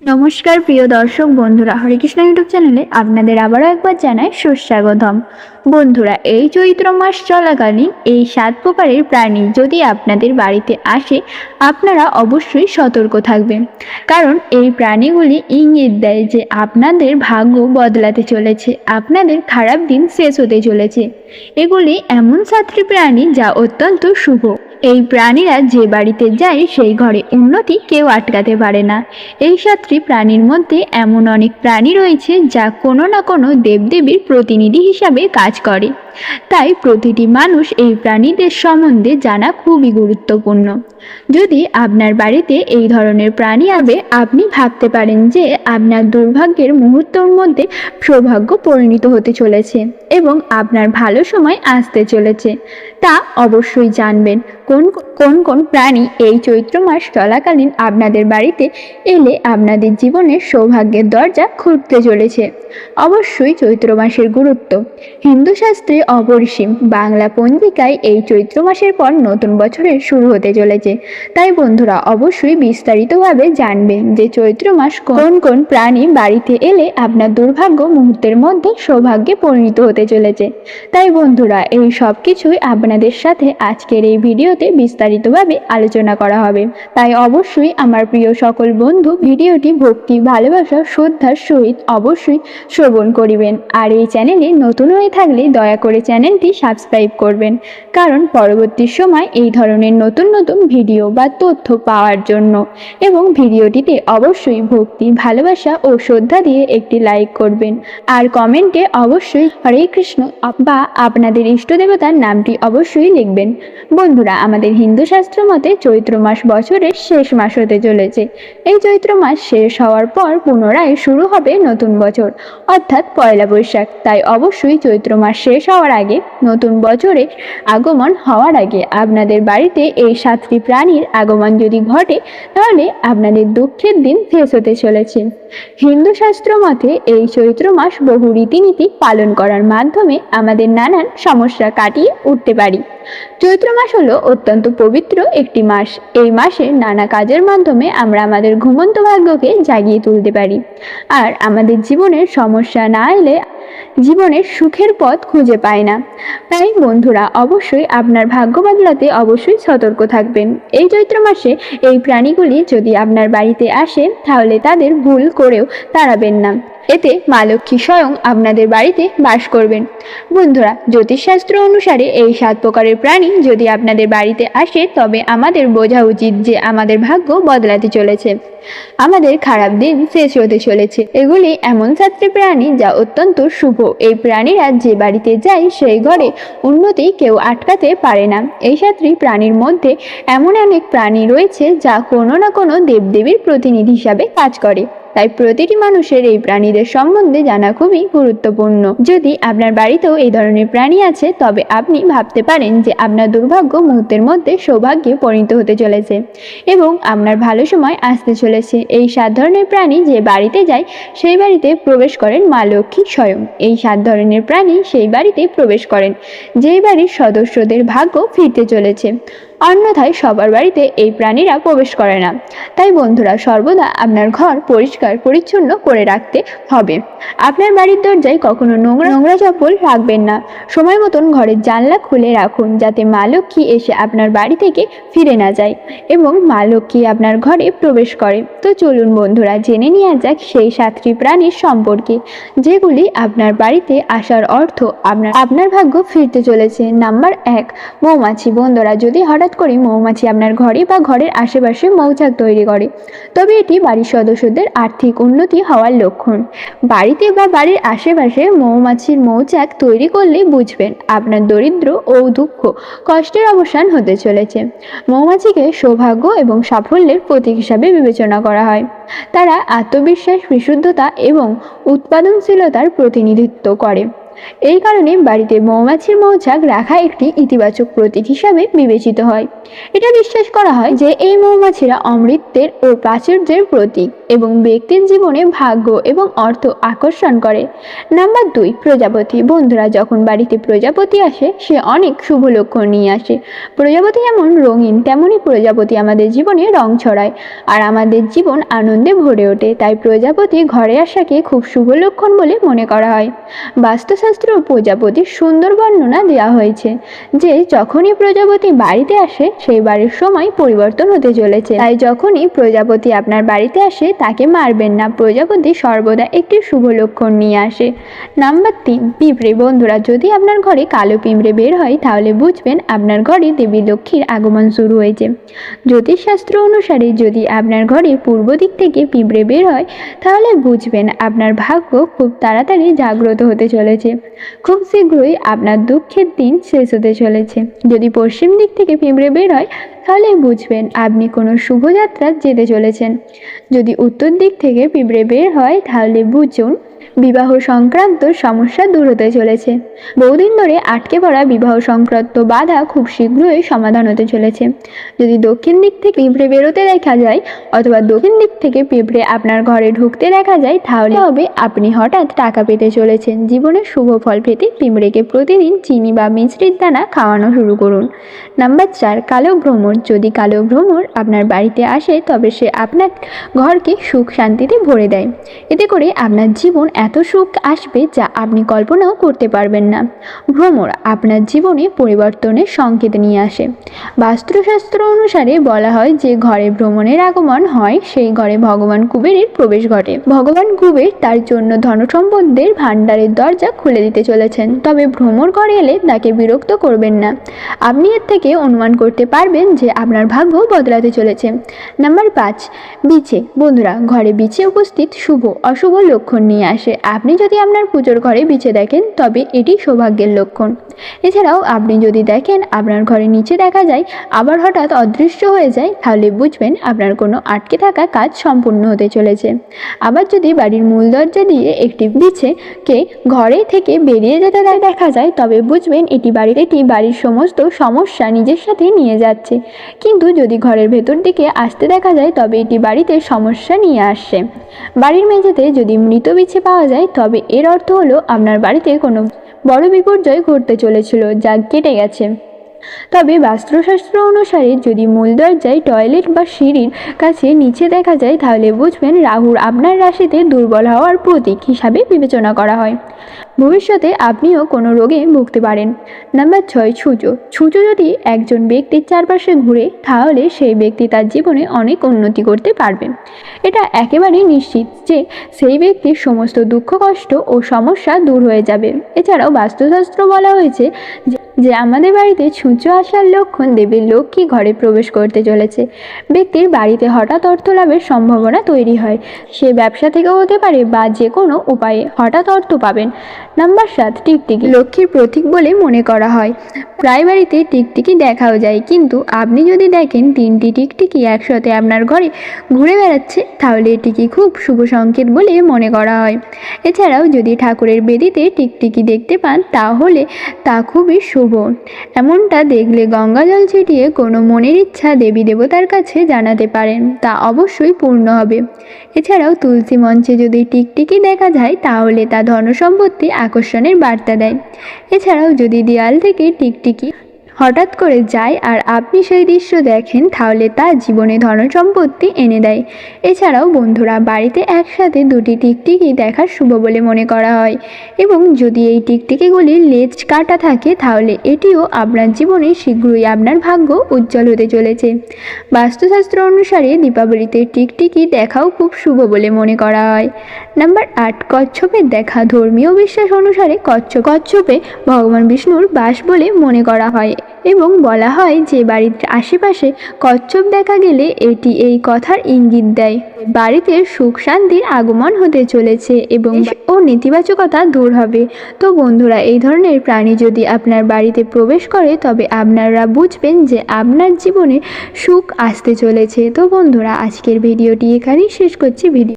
নমস্কার, প্রিয় দর্শক বন্ধুরা হরেকৃষ্ণ ইউটিউব চ্যানেলে আপনাদের আবারও একবার জানাই সুস্বাগতম। বন্ধুরা, এই চৈত্র মাস চলাকালীন এই সাত প্রকারের প্রাণী যদি আপনাদের বাড়িতে আসে, আপনারা অবশ্যই সতর্ক থাকবেন। কারণ এই প্রাণীগুলি ইঙ্গিত দেয় যে আপনাদের ভাগ্য বদলাতে চলেছে, আপনাদের খারাপ দিন শেষ হতে চলেছে। এগুলি এমন সাতটি প্রাণী যা অত্যন্ত শুভ। এই প্রাণীরা যে বাড়িতে যায়, সেই ঘরে উন্নতি কেউ আটকাতে পারে না। এই সাতটি প্রাণীর মধ্যে এমন অনেক প্রাণী রয়েছে যা কোনো না কোনো দেবদেবীর প্রতিনিধি হিসাবে কাজ করে। তাই প্রতিটি মানুষ এই প্রাণীদের সম্বন্ধে জানা খুবই গুরুত্বপূর্ণ। যদি আপনার বাড়িতে এই ধরনের প্রাণী আবে আপনি ভাবতে পারেন যে আপনার দুর্ভাগ্যের মুহূর্তের মধ্যে সৌভাগ্য পরিণত হতে চলেছে এবং আপনার ভালো সময় আসতে চলেছে। তা অবশ্যই জানবেন। কোন কোন কোন প্রাণী এই চৈত্র মাস চলাকালীন আপনাদের বাড়িতে এলে আপনাদের জীবনের সৌভাগ্যের দরজা খুলতে চলেছে? অবশ্যই চৈত্র মাসের গুরুত্ব। হিন্দু শাস্ত্রে অপরিসীম বাংলা পঞ্জিকায় এই চৈত্র মাসের পর নতুন বছরের শুরু হতে চলেছে। তাই বন্ধুরা অবশ্যই বিস্তারিতভাবে জানবেন যে চৈত্র মাস কোন কোন প্রাণী বাড়িতে এলে আপনার দুর্ভাগ্য মুহূর্তের মধ্যে সৌভাগ্যে পরিণত হতে চলেছে। তাই বন্ধুরা এই সব কিছুই আপনাদের সাথে আজকের এই ভিডিওতে বিস্তারিতভাবে আলোচনা করা হবে। তাই অবশ্যই আমার প্রিয় সকল বন্ধু ভিডিওটি ভক্তি, ভালোবাসা, শ্রদ্ধার সহিত অবশ্যই শ্রবণ করিবেন। আর এই চ্যানেলে নতুন হয়ে থাকলে দয়া করে চ্যানেলটি সাবস্ক্রাইব করবেন। কারণ পরবর্তী সময় এই ধরনের নতুন নতুন ভিডিও বা তথ্য পাওয়ার জন্য। এবং ভিডিওটিতে অবশ্যই ভক্তি, ভালোবাসা ও শ্রদ্ধা দিয়ে একটি লাইক করবেন। আর কমেন্টে অবশ্যই হরে কৃষ্ণ বা আপনাদের ইষ্ট দেবতার নামটি অবশ্যই লিখবেন। বন্ধুরা আমাদের হিন্দু শাস্ত্র মতে চৈত্র মাস বছরের শেষ মাস হতে চলেছে। এই চৈত্র মাস শেষ হওয়ার পর পুনরায় শুরু হবে নতুন বছর, অর্থাৎ পয়লা বৈশাখ। তাই অবশ্যই চৈত্র মাস শেষ হওয়ার আগে, নতুন বছরে আগমন হওয়ার আগে আপনাদের বাড়িতে এই সাতটি প্রাণীর আগমন যদি ঘটে, তাহলে আপনাদের দুঃখের দিন শেষ হতে চলেছে। হিন্দু শাস্ত্র মতে এই চৈত্র মাস বহু রীতিনীতি পালন করার মাধ্যমে আমাদের নানান সমস্যা কাটিয়ে উঠতে পারি। চৈত্র মাস হলো অত্যন্ত পবিত্র একটি মাস। এই মাসে নানা কাজের মাধ্যমে আমরা আমাদের ঘুমন্ত ভাগ্যকে জাগিয়ে তুলতে পারি। আর আমাদের জীবনের সমস্যা না এলে জীবনের সুখের পথ খুঁজে পায় না। তাই বন্ধুরা, অবশ্যই আপনার ভাগ্য বদলাতে অবশ্যই সতর্ক থাকবেন। এই চৈত্র মাসে এই প্রাণীগুলি যদি আপনার বাড়িতে আসে, তাহলে তাদের ভুল করেও তাড়াবেন না। এতে মা লক্ষ্মী স্বয়ং আপনাদের বাড়িতে বাস করবেন। বন্ধুরা, জ্যোতিষশাস্ত্র অনুসারে এই সাত প্রকারের প্রাণী যদি আপনাদের বাড়িতে আসে, তবে আমাদের বোঝা উচিত যে আমাদের ভাগ্য বদলাতে চলেছে। আমাদের খারাপ দিন শেষ হতে চলেছে। এগুলি এমন সাতটি প্রাণী যা অত্যন্ত শুভ। এই প্রাণীরা যে বাড়িতে যায়, সেই ঘরে উন্নতি কেউ আটকাতে পারে না। এই সাতটি প্রাণীর মধ্যে এমন অনেক প্রাণী রয়েছে যা কোনো না কোনো দেবদেবীর প্রতিনিধি হিসাবে কাজ করে। তাই প্রতিটি মানুষের এই প্রাণীদের সম্বন্ধে জানা খুবই গুরুত্বপূর্ণ। যদি আপনার বাড়িতেও এই ধরনের প্রাণী আছে, তবে আপনি ভাবতে পারেন যে আপনার দুর্ভাগ্য মুহূর্তের মধ্যে সৌভাগ্যে পরিণত হতে চলেছে এবং আপনার ভালো সময় আসতে চলেছে। এই সাত ধরনের প্রাণী যে বাড়িতে যায়, সেই বাড়িতে প্রবেশ করেন মা লক্ষ্মী স্বয়ং। এই সাত ধরনের প্রাণী সেই বাড়িতে প্রবেশ করেন, যেই বাড়ির সদস্যদের ভাগ্য ফিরতে চলেছে। অন্যথায় সবার বাড়িতে এই প্রাণীরা প্রবেশ করে না। তাই বন্ধুরা, সর্বদা আপনার ঘর পরিষ্কার, পরিচ্ছন্ন করে রাখতে হবে। আপনার বাড়ির দরজায় কখনো নোংরা নোংরা চপ্পল রাখবেন না। সময় মতন ঘরের জানলা খুলে রাখুন, যাতে মা লক্ষ্মী এসে আপনার বাড়ি থেকে ফিরে না যায় এবং মা লক্ষ্মী আপনার ঘরে প্রবেশ করে। তো চলুন বন্ধুরা, জেনে নেওয়া যাক সেই সাতটি প্রাণীর সম্পর্কে, যেগুলি আপনার বাড়িতে আসার অর্থ আপনার আপনার ভাগ্য ফিরতে চলেছে। নাম্বার এক, মৌমাছি। বন্ধুরা, যদি হঠাৎ করে মৌমাছি আপনার ঘরে বা ঘরের আশেপাশে মৌচাক তৈরি করে। তবে এটি বাড়ির সদস্যদের আর্থিক উন্নতি হওয়ার লক্ষণ। বাড়িতে বা বাড়ির আশেপাশে মৌমাছির মৌচাক তৈরি করলে বুঝবেন আপনার দরিদ্র ও দুঃখ কষ্টের অবসান হতে চলেছে। মৌমাছিকে সৌভাগ্য এবং সাফল্যের প্রতীক হিসাবে বিবেচনা করা হয়। তারা আত্মবিশ্বাস, বিশুদ্ধতা এবং উৎপাদনশীলতার প্রতিনিধিত্ব করে। এই কারণে বাড়িতে মৌমাছির মৌচাক রাখা একটি ইতিবাচক প্রতীক হিসাবে বিবেচিত হয়। এটা বিশ্বাস করা হয় যে এই মৌমাছিরা অমৃতের ও প্রাচুর্যের প্রতীক এবং ব্যক্তির জীবনে ভাগ্য এবং অর্থ আকর্ষণ করে। নাম্বার দুই, প্রজাপতি। বন্ধুরা, যখন বাড়িতে প্রজাপতি আসে, সে অনেক শুভ লক্ষণ নিয়ে আসে। প্রজাপতি যেমন রঙিন তেমনই প্রজাপতি আমাদের জীবনে রং ছড়ায় আর আমাদের জীবন আনন্দে ভরে ওঠে। তাই প্রজাপতি ঘরে আসাকে খুব শুভ লক্ষণ বলে মনে করা হয়। বাস্তুশাস্ত্র ও প্রজাপতির সুন্দর বর্ণনা দেওয়া হয়েছে যে যখনই প্রজাপতি বাড়িতে আসে, সেই বাড়ির সময় পরিবর্তন হতে চলেছে। তাই যখনই প্রজাপতি আপনার বাড়িতে আসে, তাকে মারবেন না। প্রজাপতি সর্বদা একটি শুভ লক্ষণ নিয়ে আসে। নাম্বার তিন, পিঁপড়ে। বন্ধুরা, যদি আপনার ঘরে কালো পিঁপড়ে বের হয়, তাহলে বুঝবেন আপনার ঘরে দেবী লক্ষ্মীর আগমন শুরু হয়েছে। জ্যোতিষশাস্ত্র অনুসারে যদি আপনার ঘরে পূর্ব দিক থেকে পিঁপড়ে বের হয়, তাহলে বুঝবেন আপনার ভাগ্য খুব তাড়াতাড়ি জাগ্রত হতে চলেছে। খুব শীঘ্রই আপনার দুঃখের দিন শেষ হতে চলেছে। যদি পশ্চিম দিক থেকে পিঁপড়ে বের হয়, তাহলে বুঝবেন আপনি কোনো শুভযাত্রা যেতে চলেছেন। যদি উত্তর দিক থেকে পিঁপড়ে বের হয়, তাহলে বুঝুন বিবাহ সংক্রান্ত সমস্যা দূর হতে চলেছে। বহুদিন ধরে আটকে পড়া বিবাহ সংক্রান্ত বাধা খুব শীঘ্রই সমাধান হতে চলেছে। যদি দক্ষিণ দিক থেকে পিঁপড়ে বেরোতে দেখা যায় অথবা দক্ষিণ দিক থেকে পিঁপড়ে আপনার ঘরে ঢুকতে দেখা যায়, তাহলে হবে আপনি হঠাৎ টাকা পেতে চলেছেন। জীবনে শুভ ফল পেতে পিঁপড়েকে প্রতিদিন চিনি বা মিশ্রির দানা খাওয়ানো শুরু করুন। নাম্বার চার, কালো ভ্রমর। যদি কালো ভ্রমর আপনার বাড়িতে আসে, তবে সে আপনার ঘরকে সুখ শান্তিতে ভরে দেয়। এতে করে আপনার জীবন এত সুখ আসবে যা আপনি কল্পনাও করতে পারবেন না। ভ্রমর আপনার জীবনে পরিবর্তনের সংকেত নিয়ে আসে। বাস্তুশাস্ত্র অনুসারে বলা হয় যে ঘরে ভ্রমণের আগমন হয়, সেই ঘরে ভগবান কুবেরের প্রবেশ ঘটে। ভগবান কুবের তার জন্য ধনসম্পদের ভাণ্ডারের দরজা খুলে দিতে চলেছেন। তবে ভ্রমর ঘরে এলে তাকে বিরক্ত করবেন না। আপনি এর থেকে অনুমান করতে পারবেন যে আপনার ভাগ্য বদলাতে চলেছে। নাম্বার পাঁচ বিছে বন্ধুরা, ঘরে বিছে উপস্থিত শুভ, অশুভ লক্ষণ নিয়ে আসে। আপনি যদি আপনার পুজোর ঘরে বিছে দেখেন, তবে এটি সৌভাগ্যের লক্ষণ। এছাড়াও আপনি যদি দেখেন আপনার ঘরে নিচে দেখা যায় আবার হঠাৎ অদৃশ্য হয়ে যায়, তাহলে বুঝবেন আপনার কোনো আটকে থাকা কাজ সম্পূর্ণ হতে চলেছে। আবার যদি বাড়ির মূল দরজা দিয়ে একটি বিছেকে ঘরে থেকে বেরিয়ে যেতে দেখা যায়, তবে বুঝবেন এটি বাড়ির এটি বাড়ির সমস্ত সমস্যা নিজের সাথে নিয়ে যাচ্ছে। কিন্তু যদি ঘরের ভেতর দিকে আসতে দেখা যায়, তবে এটি বাড়িতে সমস্যা নিয়ে আসছে বাড়ির মেঝেতে যদি মৃত বিছে পাওয়া যায়, তবে এর অর্থ হলো আপনার বাড়িতে কোনো বড় বিপর্যয় ঘটতে চলেছিল যা কেটে গেছে। তবে বাস্তুশাস্ত্র অনুসারে যদি মূল দরজায় টয়লেট বা সিঁড়ির কাছে নিচে দেখা যায়, তাহলে বুঝবেন রাহুর আপনার রাশিতে দুর্বল হওয়ার প্রতীক হিসাবে বিবেচনা করা হয়। ভবিষ্যতে আপনিও কোনো রোগে ভুগতে পারেন। নাম্বার ছয়, ছুঁচো। ছুঁচো যদি একজন ব্যক্তির চারপাশে ঘুরে, তাহলে সেই ব্যক্তি তার জীবনে অনেক উন্নতি করতে পারবে। এটা একেবারে নিশ্চিত যে সেই ব্যক্তির সমস্ত দুঃখ, কষ্ট ও সমস্যা দূর হয়ে যাবে। এছাড়াও বাস্তুশাস্ত্র বলা হয়েছে যে যে আমাদের বাড়িতে ছুঁচো আসার লক্ষণ দেবীর লক্ষ্মী ঘরে প্রবেশ করতে চলেছে। ব্যক্তির বাড়িতে হঠাৎ অর্থ লাভের সম্ভাবনা তৈরি হয়। সে ব্যবসা থেকেও হতে পারে বা যে কোনো উপায়ে হঠাৎ অর্থ পাবেন। নাম্বার সাত, টিকটিকি। লক্ষ্মীর প্রতীক বলে মনে করা হয়। প্রায় বাড়িতে টিকটিকি দেখাও যায়, কিন্তু আপনি যদি দেখেন তিনটি টিকটিকি একসাথে আপনার ঘরে ঘুরে বেড়াচ্ছে, তাহলে এটিকে খুব শুভ সংকেত বলে মনে করা হয়। এছাড়াও যদি ঠাকুরের বেদিতে টিকটিকি দেখতে পান, তাহলে তা খুবই শুভ। এমনটা দেখলে গঙ্গা জল ছিটিয়ে কোনো মনের ইচ্ছা দেবী দেবতার কাছে জানাতে পারেন, তা অবশ্যই পূর্ণ হবে। এছাড়াও তুলসী মঞ্চে যদি টিকটিকি দেখা যায়, তাহলে তা ধনসম্পত্তি আকর্ষণের বার্তা দেয়। এছাড়াও যদি দেয়াল থেকে টিকটিকি হঠাৎ করে যায় আর আপনি সেই দৃশ্য দেখেন, তাহলে তা জীবনে ধনসম্পত্তি এনে দেয়। এছাড়াও বন্ধুরা, বাড়িতে একসাথে দুটি টিকটিকি দেখার শুভ বলে মনে করা হয়। এবং যদি এই টিকটিকিগুলির লেজ কাটা থাকে, তাহলে এটিও আপনার জীবনে শীঘ্রই আপনার ভাগ্য উজ্জ্বল হতে চলেছে। বাস্তুশাস্ত্র অনুসারে দীপাবলিতে টিকটিকি দেখাও খুব শুভ বলে মনে করা হয়। নাম্বার আট কচ্ছপের দেখা ধর্মীয় বিশ্বাস অনুসারে কচ্ছপ কচ্ছপে ভগবান বিষ্ণুর বাস বলে মনে করা হয় এবং বলা হয় যে বাড়ির আশেপাশে কচ্ছপ দেখা গেলে এটি এই কথার ইঙ্গিত দেয়। বাড়িতে সুখ শান্তির আগমন হতে চলেছে এবং ও নেতিবাচকতা দূর হবে। তো বন্ধুরা এই ধরনের প্রাণী যদি আপনার বাড়িতে প্রবেশ করে তবে আপনারা বুঝবেন যে আপনার জীবনে সুখ আসতে চলেছে। তো বন্ধুরা আজকের ভিডিওটি এখানেই শেষ করছি। ভিডিও